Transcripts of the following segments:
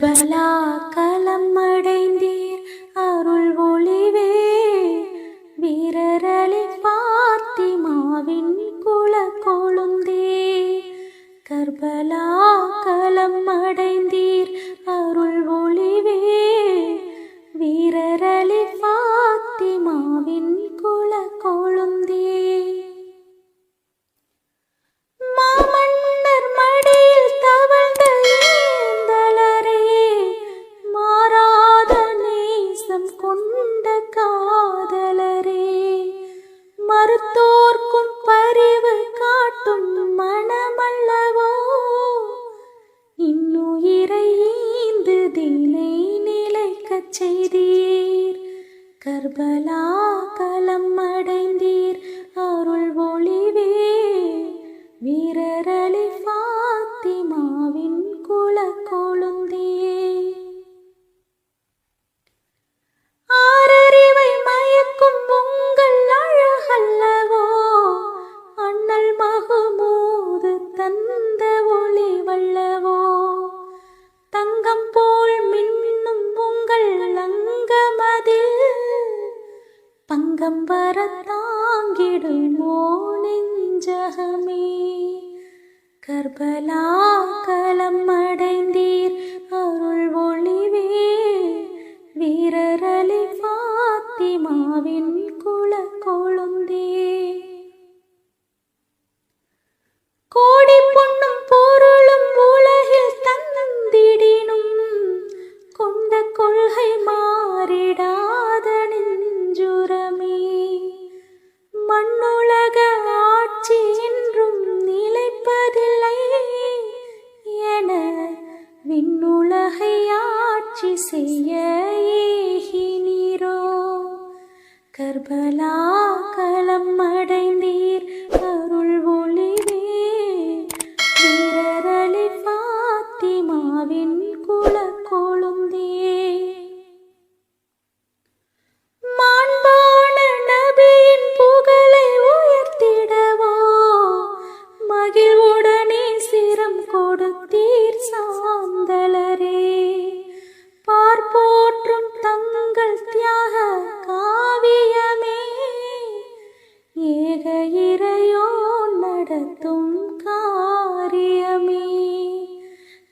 Karbala களம் அடைந்தீர் அருள் ஒளிவே. வீரரளி பாத்திமாவின் குல கொழுந்தே. கர்பலா களம் செய்தீர். கர்பலா களம் அடைந்தீர். வர நெஞ்சகமே கர்பலா களம் அடைந்தீர் விண்ணுலகை ஆட்சி செய்ய ஏகினீரோ? கர்பலா களம் அடைந்தீர் அருள் ஒளிவே. வீரரளி பாத்திமாவின் குல கொழுந்தே மாண்பான நபியின் புகழை உயர்த்திடவோ? மகிழ்வுடனே சிரம் கொடு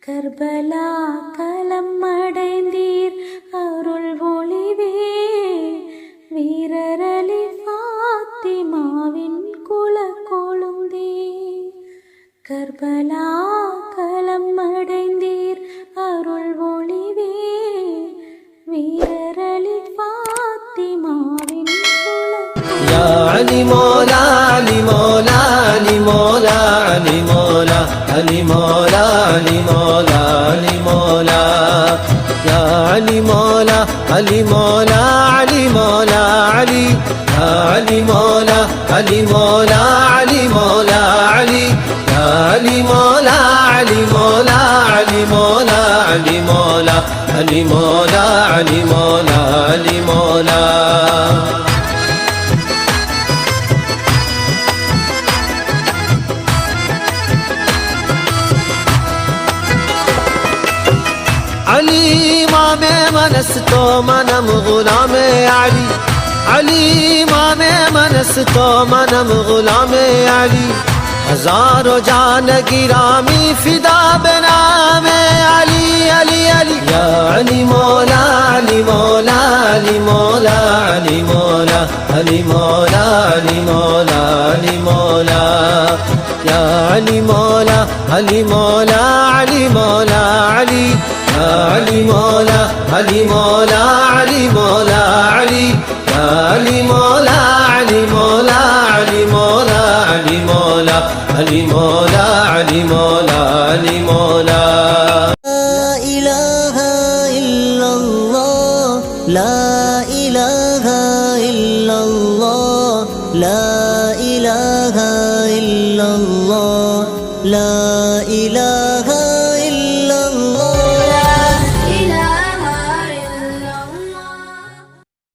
கர்பலா கலம் அடைந்தீர். அருள் ஒளிவே வீரரலி ஃபாத்திமாவின் குல கொழுந்தே கர்பலா கலம் அடைந்தீர். அருள் ஒளிவே வீரரலி ஃபாத்திமாவின் குல யா அலி மோலா علي مولا علي مولا علي مولا علي مولا يا علي مولا علي مولا علي مولا علي يا علي مولا علي مولا علي مولا علي يا علي مولا علي مولا علي مولا علي مولا علي مولا علي مولا علي مولا امام من است تو منم غلام علی. علی امام من است تو منم غلام علی. هزار جان گرامی فدا به نام علی. علی علی. یا علی مولا علی مولا علی مولا علی مولا علی مولا علی مولا علی مولا. یا علی مولا علی مولا علی مولا আলী মৌলা আলী মৌলা আলী আলী মৌলা আলী মৌলা আলী মৌলা আলী মৌলা আলী মৌলা আলী মৌলা আলী মৌলা। ইলাহা লা ইলাহা লা ইলাহা ইল্লাল্লাহ, লা ইলাহা